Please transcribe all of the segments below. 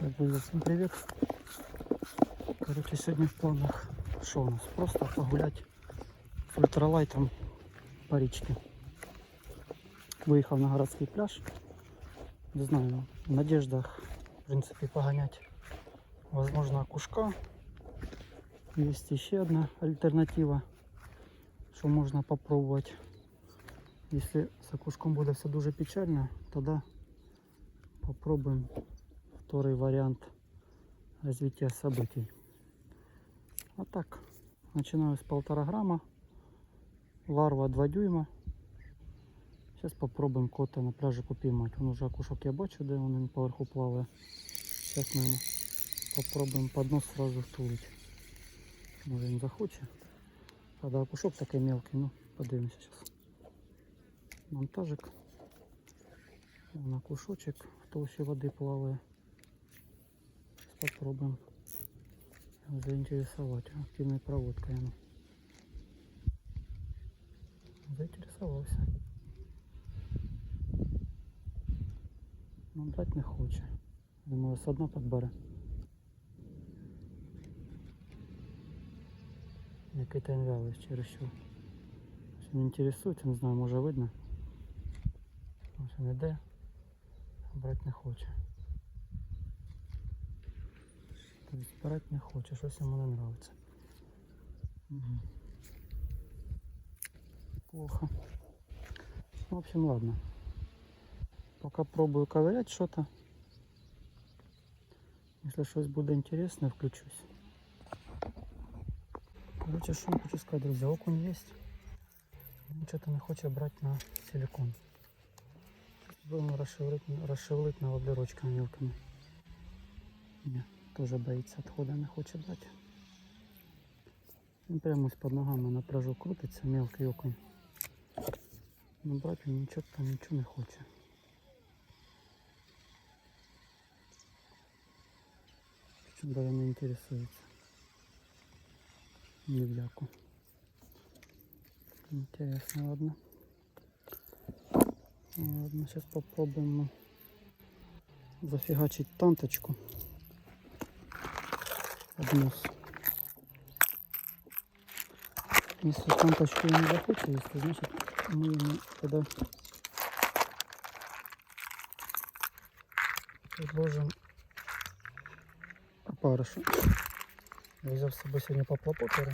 Так, друзі, всім привіт. Коротше, сьогодні в планах що у нас? Просто погуляти з ультралайтом по річці. Виїхав на городський пляж. Не знаю, в надеждах, в принципі, поганять, возможно, окушка. Есть ще одна альтернатива, що можна попробувати. Если с окушком буде все дуже печально, тогда попробуем Второй вариант развития событий. А так, начинаю с полтора грамма, ларва 2 дюйма. Сейчас попробуем кота на пляже попіймати. Он уже окушок я бачу, де він поверху плаває. Сейчас ми йому попробуємо поднос сразу втулити. Може він захоче. Правда, окушок такий мелкий, ну подивимося зараз. Монтажик. На кушочек в толще воды плавает. Сейчас попробуем заинтересовать активной проводкой. оно. Заинтересовался. Но брать не хоче. Думаю, с одна подбере. Який то він вялий через що. Він інтересується, не знаю, може видно. Ось він іде, а брати не хоче. Тобто брати не хоче, щось йому не. Угу. Плохо. В общем, ладно. Пока пробую ковырять что-то. Если что-то будет интересное, включусь. Короче, что хочу сказать, друзья, окунь есть. Він что-то не хоче брати на силикон. Будемо розшевелити, розшевелити на воблерочками мелкими. Ні, теж боїться відходу, не хоче брати. Він прямо ось під ногами на пляжу крутиться, мелкий окунь. Ну брати він нічого там нічого не хоче. Причем даже не интересуется. Ни в яку. Интересно, ладно. Ладно, сейчас попробуем мы зафигачить танточку. Обнос. Если танточку не захочет, если значит мы ему тогда предложим опарыша. Я с собой сегодня поплапопера.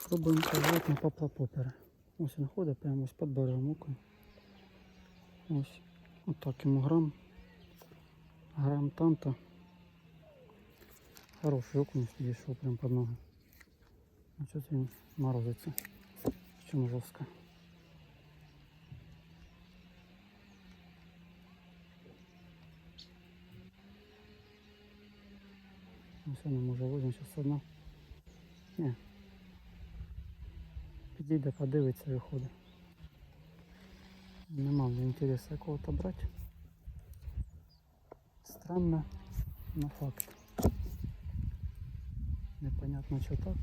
Спробуємо пожити на поплапопера. Ось він ходить прямо ось під окунь. Ось отак йому грам. Грам танта. Хороший окунь підійшов прямо під ноги. А щось він морозиться. Чому жорстко. Ось він може возьме зараз одна. Ні. Підійде, подивиться і уходить. Нема вже інтересу якого-то брати. Странно, но факт. Непонятно, що так.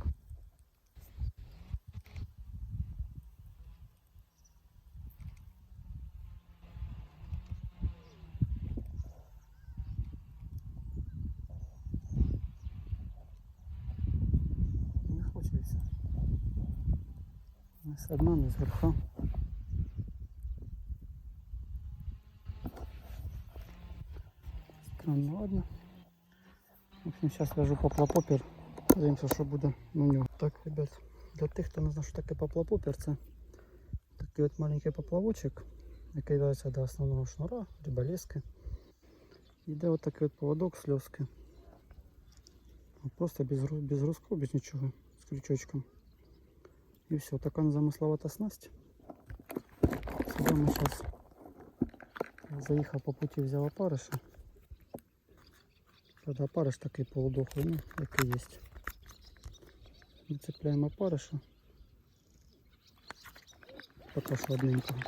Не хоче і все. Не з дна, не. Странно, ладно. В общем, сейчас ляжу поплапопер. Подивимося, що буде на нього. Так, ребят, для тих, хто не знає, що таке поплапопер, це такий от маленький поплавочок, який в'яжеться до основного шнура, риболески. Йде от такий от поводок сльозки. От Просто без, гру- без грузку, без нічого, з крючочком. І все, така незамисловата снасть. Сюди ми зараз заїхав по путі, взяв опариша. Правда, опариш такий полудохлий, ну, який є. Відцепляємо опариша. Поки що одненького.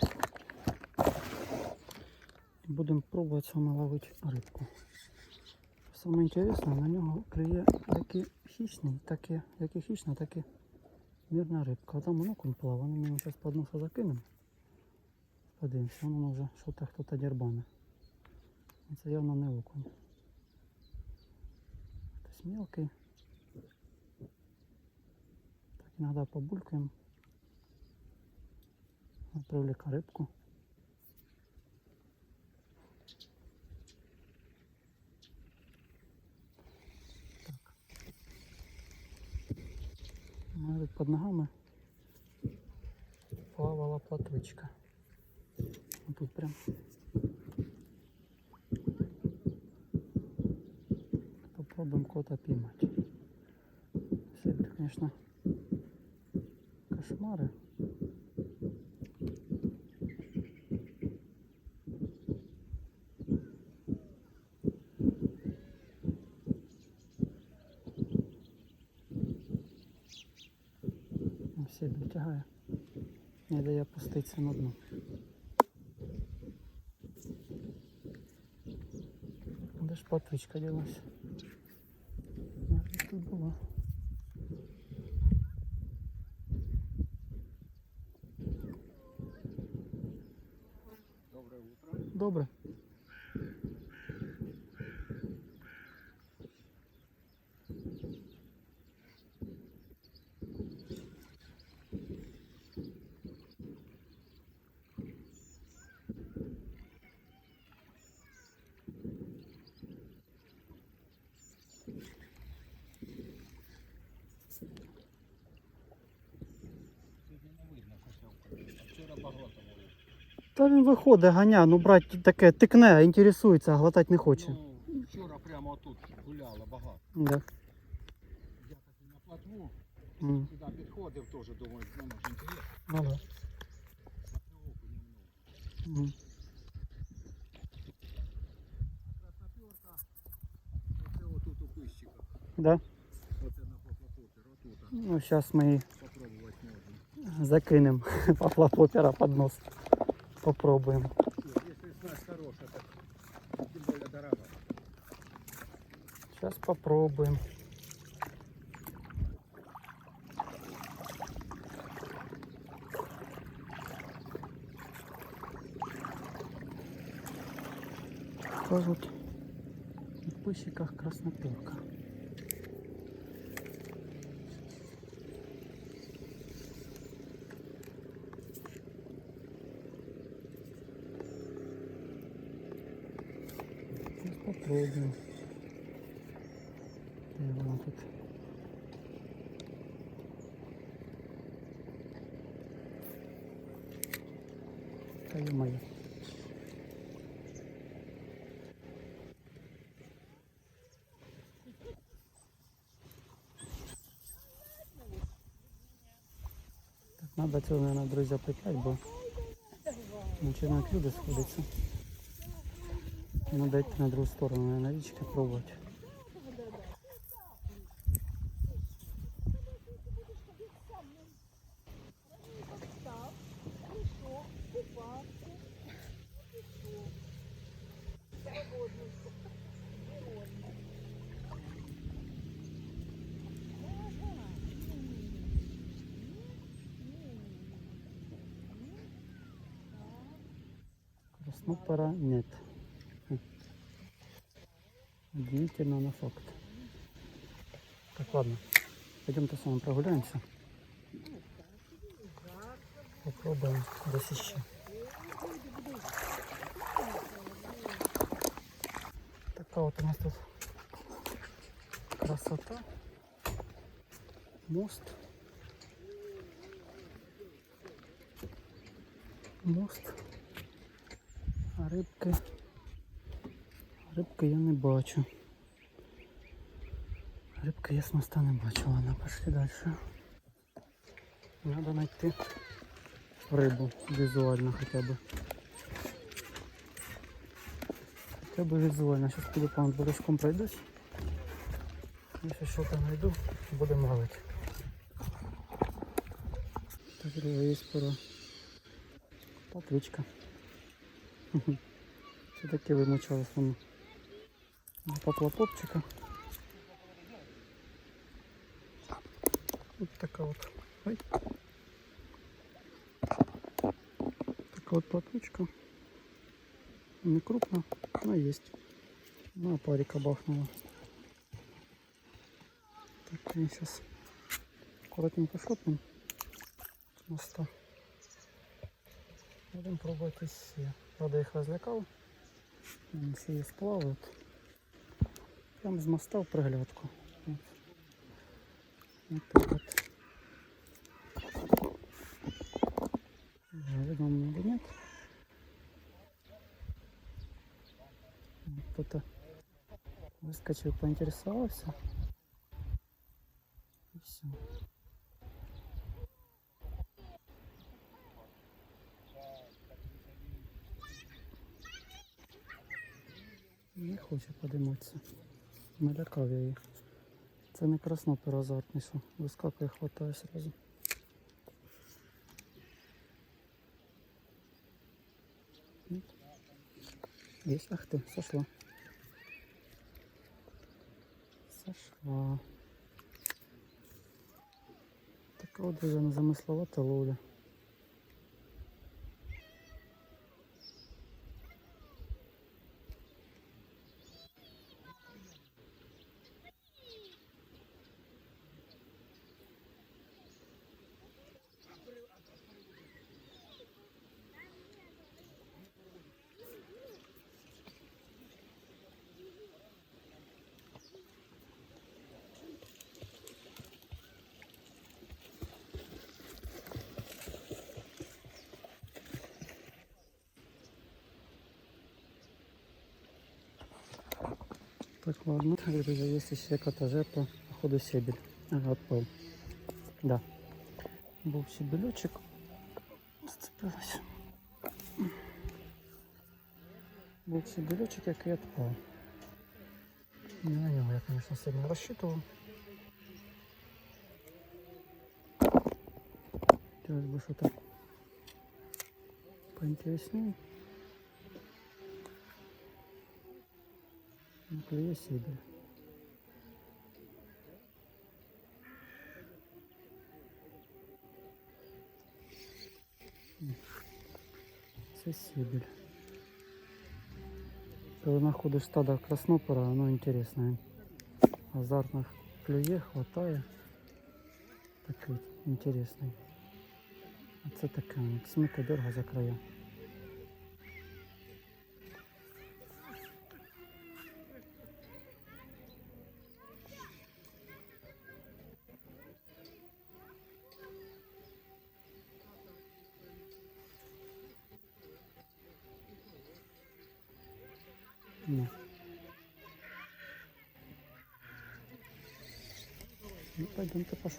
І будемо пробувати саме ловити рибку. Саме інтересне, на нього клює як і хищний, так і, як і хищна, так і мирна рибка. А там окунь плаває, ми його зараз под носа закинемо. Подивимося, воно вже що-то дербане. Це явно не окунь. есть мелкий. Так, иногда побулькаем. Привлека рыбку. Так. Тут під ногами плавала платвичка. Тут прям попробуем кота поймать. Все это, конечно, Хмари. Сильно тягає, не дає пуститися на дно. Де ж патричка ділася? Тут була. Та він виходить, ганя, ну брать таке тикне, а інтересується, а глотати не хоче. Ну, вчора прямо тут гуляла багато. Да. Я так на платву mm. сюди підходив теж, думаю, ну, може інтересно. Ну, да. Mm. Да. Ну, сейчас мы закинем поплапопера под нос. Попробуємо. Сейчас попробуем. Кажут, в пыщиках красноперка. Попробуем. Де вона тут? Та. Так, надо цього, наверное, друзі, петлять, бо починають люди сходитися. Надо йти на другу сторону, на річки пробувати. Краснопера нет. Удивительно, но факт. Так, ладно. Пойдемте с вами прогуляемся. Попробуем еще. Такая вот у нас тут красота. Мост. Мост. А рибки. Я не бачу. Рибки я з моста не бачу. Ладно, пошли дальше. Надо знайти рибу візуально хоча б. Хоча б візуально. Зараз піду по бережком пройдусь. Якщо що там знайду, будемо ловити. Так, друга є пора. Патричка. Все таки вимочалась вона. Поплапопчика. Вот така от. Ой. Така от платвичка. Не крупно, но есть. На парика бахнула. Мы сейчас коротенько шотнем с моста. Будем пробовать и все. Правда, их разлякал. Они все есть плавают. Прям з моста в приглядку. Вот так знаю, Видно мне или нет. Кто-то выскочил, поинтересовался. И все. Не хоче подиматися. Налякав я її. Це не краснопер азартний, що вискакує, хватає сразу. Есть, ах ты, сошла. Сошла. Така от вже незамисловата ловля. Так, ладно. Друзья, есть еще какая-то жертва. Походу себель. Ага, отпал. Да. Был себелечек. Зацепилась. Был себелечек, як и отпал. Не на него я, конечно, сильно рассчитывал. Хотелось бы что-то поинтереснее. клює сібель. М. Це сібель. Коли знаходиш стадо краснопора, воно інтересне. Азартно клює, хватає. Такий інтересний. А це таке, смика дерга за края.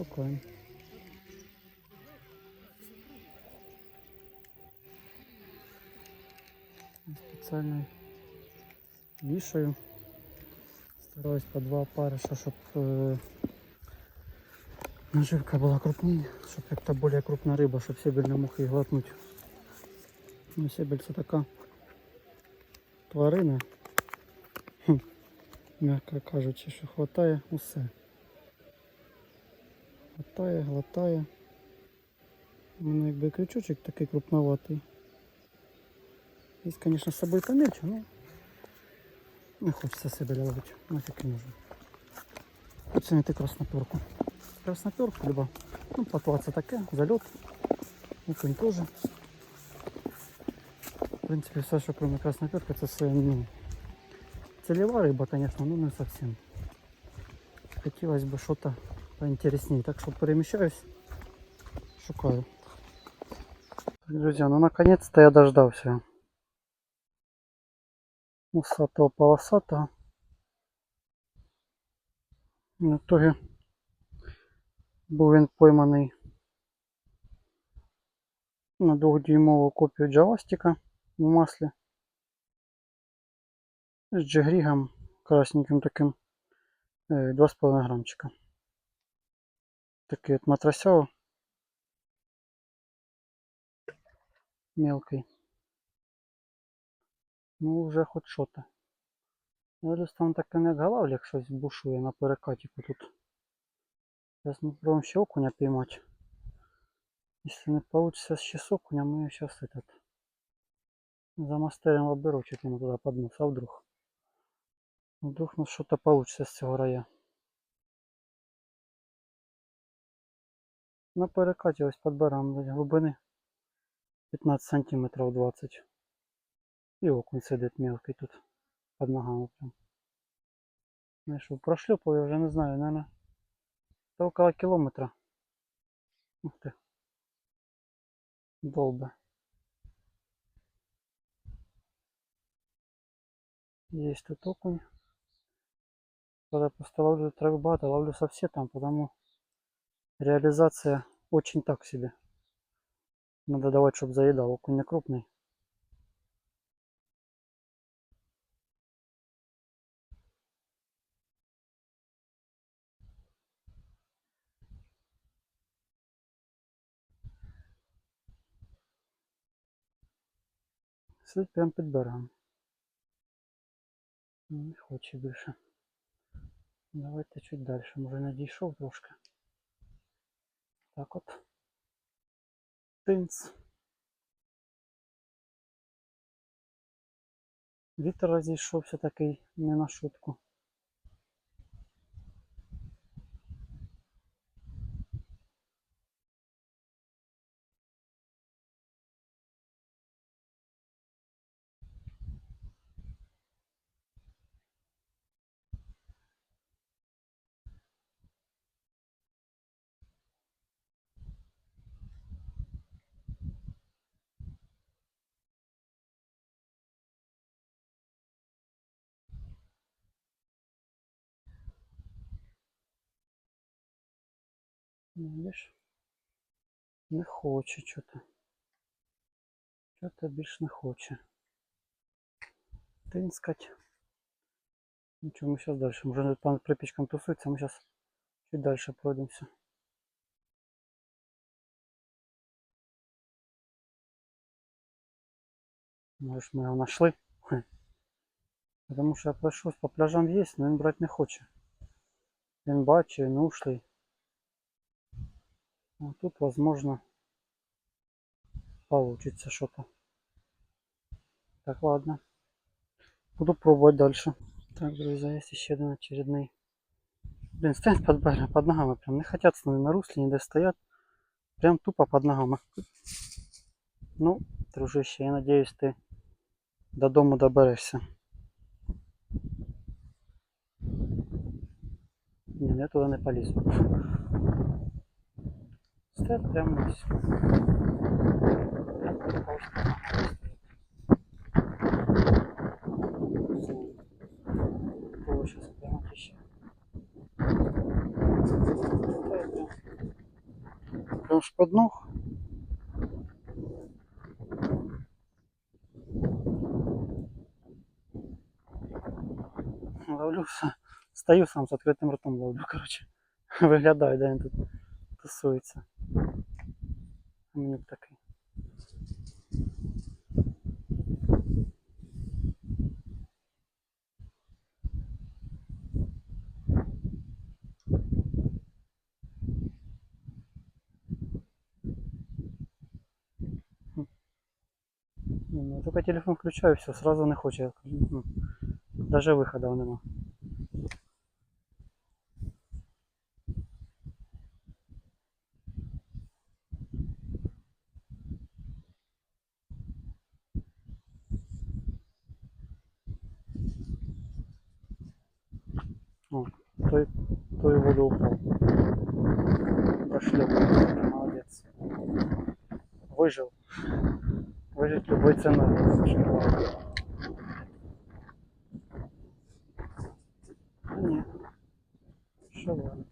Пошукаємо. Спеціально вішаю. Стараюсь по два опариша, щоб е, наживка була крупніше, щоб як то більш крупна риба, щоб сібель не мог її глотнути. Ну, сібель це така тварина, хм, м'яко кажучи, що хватає усе. Хватає, глотає. У мене якби крючочок такий крупноватий. Є, звісно, з собою помельче, але не хочеться себе ловити. Нафіг не нужно. Хочеться знайти красноперку. Красноперку, либо, ну, плотва це таке, зальот, окунь теж. В принципе, все, что кроме красной перки, это все, ну, целевая рыба, конечно, но не совсем. Хотелось бы что-то поинтереснее. Так что перемещаюсь, шукаю. Друзья, ну наконец-то я дождался. Усатого полосатого. В итоге був він пойманий на двохдюймову копію джавастика в маслі з джигрігом красненьким таким е, 2,5 грамчика. Такий от матросяв мелкий. Ну вже хоч що-то. Зараз там таке не галав, як щось бушує на перекатіку тут. Зараз ми пробуємо ще окуня піймати. Если не получится с часов, окуня, мы сейчас этот замастерим оберочек ему туда под нос, а вдруг? Вдруг ну что-то получится с цього рая. На перекаті ось підберемо десь глибини 15 сантиметрів 20. І окунь сидить мелкий тут під ногами прям. Знайшов. Прошльопав я вже не знаю, наверное, та около кілометра. Ух ти. Долбе. Есть тут окунь. Когда просто ловлю травы багато, ловлю совсем там, потому реализация очень так себе. Надо давать, чтобы заедал. Окунь не крупный. Сидить прям під берегом. Ну, Не хоче більше. Давайте чуть далі. Може надійшов трошки. Так от. Тинц. Вітер розійшовся такий не на шутку. Видиш? Не хоче чого-то. Чого-то більш не хоче. Тинскать. Нічого, ми зараз далі. Може пан припічком тусується, ми зараз чуть далі пройдемося. Може ми його знайшли? Хе. Тому що я пройшов по пляжам є, але він брати не хоче. Він бачить, він ушлий. А тут, возможно, получится что-то. Так, ладно. Буду пробовать дальше. Так, друзья, есть еще один очередный. Блин, стоят под, под ногами прям. Не хотят с нами на русле, не стоят. Прям тупо под ногами. Ну, дружище, я надеюсь, ты до дому доберешься. Не, я туда не полезу. Стоят прямо. Было сейчас прямо еще. Прям. Под ног. Ловлю, стою сам с открытым ртом ловлю, короче. Виглядаю, де він тут тусується. Мені б такий. Ну, Только телефон включаю, все, сразу не хоче. Ну, Даже виходу нема. Любой ценой. Очень главное. А нет. Что ладно.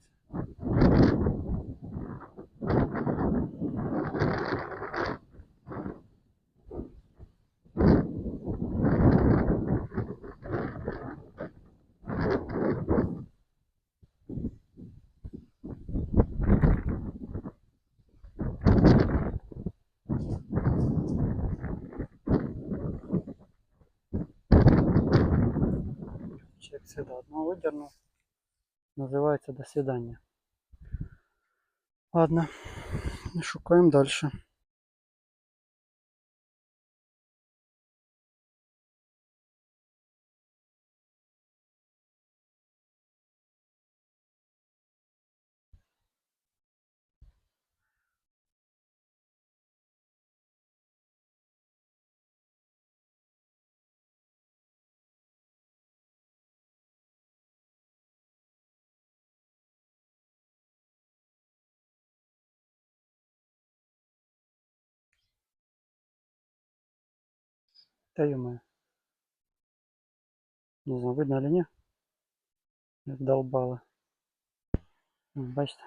Всегда одного выдернул. Называется до свидания. Ладно, шукаем дальше. Та ё Не знаю, видно или долбали. М, Бачите?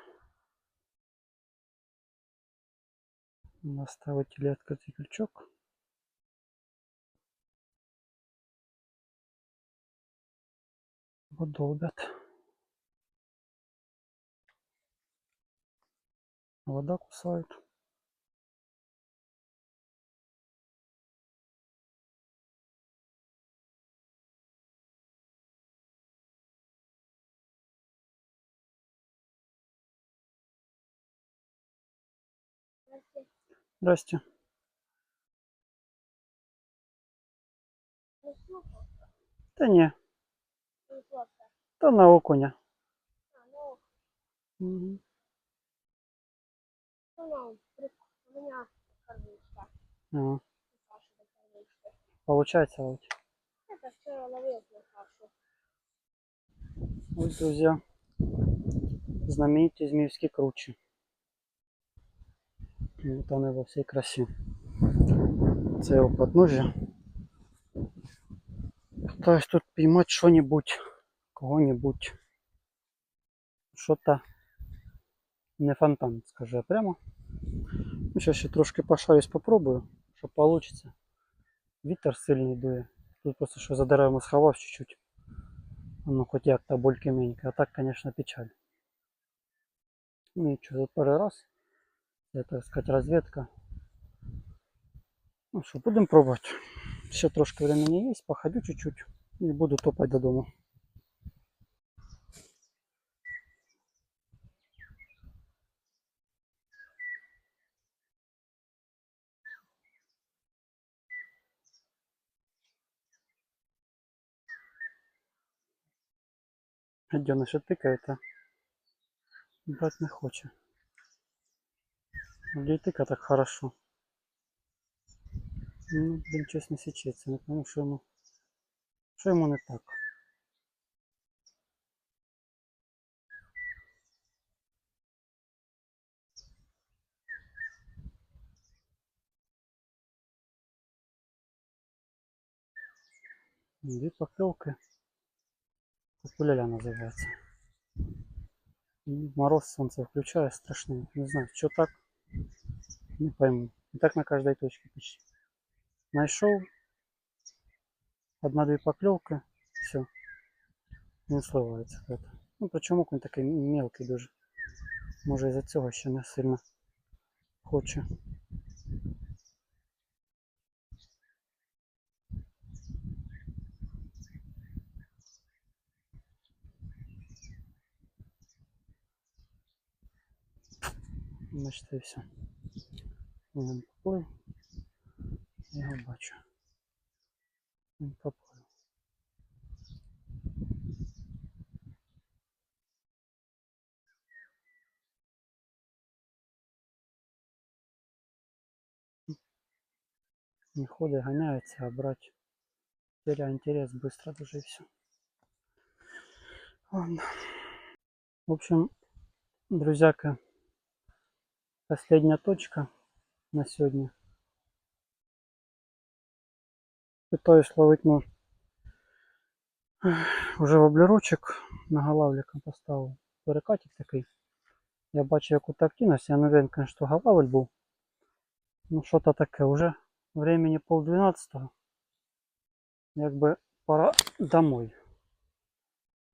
Наставить или открытый крючок. Вот долбят. Вода кусает. Здрасте. Та ні, то на окуня. Мгм. У меня кормушка. Ага. Саша до кормушки. Получается ловить. Это все ловил на Сашу. Ось, друзья, знамениті зміївські кручі. І От вони во всій красі. Це його подножжя. Пытаюсь тут піймати що-небудь, кого-небудь. Що-то не фонтан, скажу я прямо. Ну, Сейчас ще трошки пошарюсь, попробую, що получится. Вітер сильний дує. Тут просто що за деревами сховав чуть-чуть. Ну, хоть як-то бульки-менька. А так, конечно, печаль. Ну и что, за пару раз. Это, так сказать, разведка. Ну что, будем пробовать. Ще трошки времени есть, походю чуть-чуть и буду топать до дома. Гаденыш тыкает, а брать не хочет. Где тыка так хорошо. Ну, блин, щось не січеться, не пойму, що йому, що йому не так. Дві покльовки. Купуляля називається. М, Мороз сонце включає страшний. Не знаю, що так. Не пойму. И так на каждой точке почти. Нашел. Одна-две поклевки. Все. Не сливається это. Ну, причому окунь такий мелкий дуже. Може із-за цього ще не сильно хоче. Значить, і все. Він поплив. Я його бачу. Він поплив. Не ходить, гоняється, а брать. Теряя интерес быстро даже и все. Ладно. В общем, друзьяка, последняя точка на сегодня. Пытаюсь ловить ну, уже воблерочок на галавлика поставив. Перекатик такий. Я бачу яку активність, я уверен, конечно, що галавель був. Ну що-то таке, уже времени пол двенадцатого. Якби пора домой.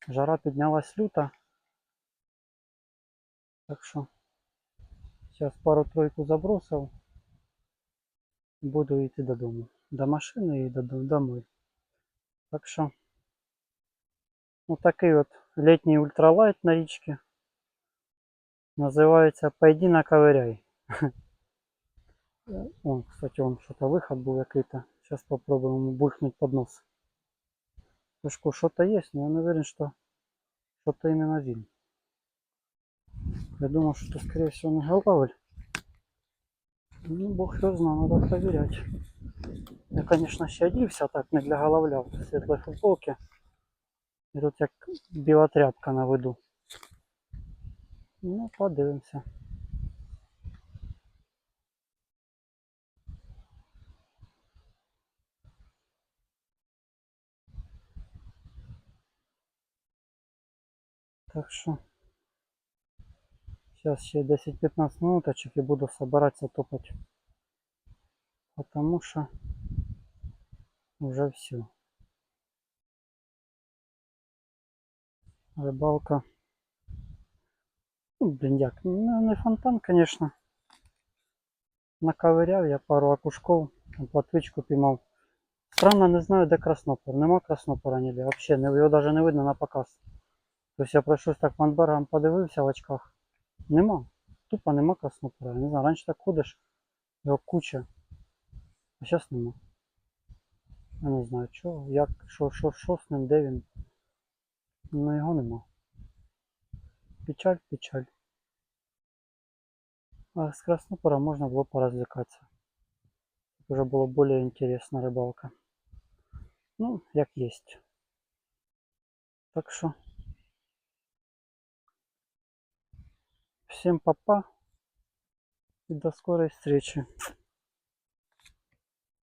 Жара піднялась люта. Так що зараз пару-тройку забросив. Буду йти додому. До машини і додому домой. Так що вот такий от літній ультралайт на річці. Називається Пойди наковыряй. Он, кстати, он что-то выход был какой-то. Сейчас попробуем ему бухнуть под нос. Пешку что-то есть, но я не уверен, что что-то именно вин. Я думал, что это, скорее всего, мегалавль. Ну, бог его знал, надо проверять. Я, конечно, ще одівся так, не для головля в светлой футболке. И тут я біла на выду. Ну, подивимося. Так що... сейчас ще 10-15 минуточек і буду собираться топать. Потому що уже все. Рыбалка. Ну, блин, як, ну, не фонтан, конечно. Наковыряв я пару окушков, платвичку піймав. Странно, не знаю, де краснопор. Нема краснопора ніде. Не, його навіть не видно на показ. Тобто я пройшов так по анбарам, подивився в очках. Нема. Тупо нема краснопора. Я не знаю, раніше так ходиш, його куча. А зараз нема. Я не знаю, чого, як, що, що, що з ним, де він. Ну його нема. Печаль, печаль. А с краснопора можно было поразвлекаться. Уже было более интересна рыбалка. Ну, як есть. Так что Всем папа и до скорой встречи.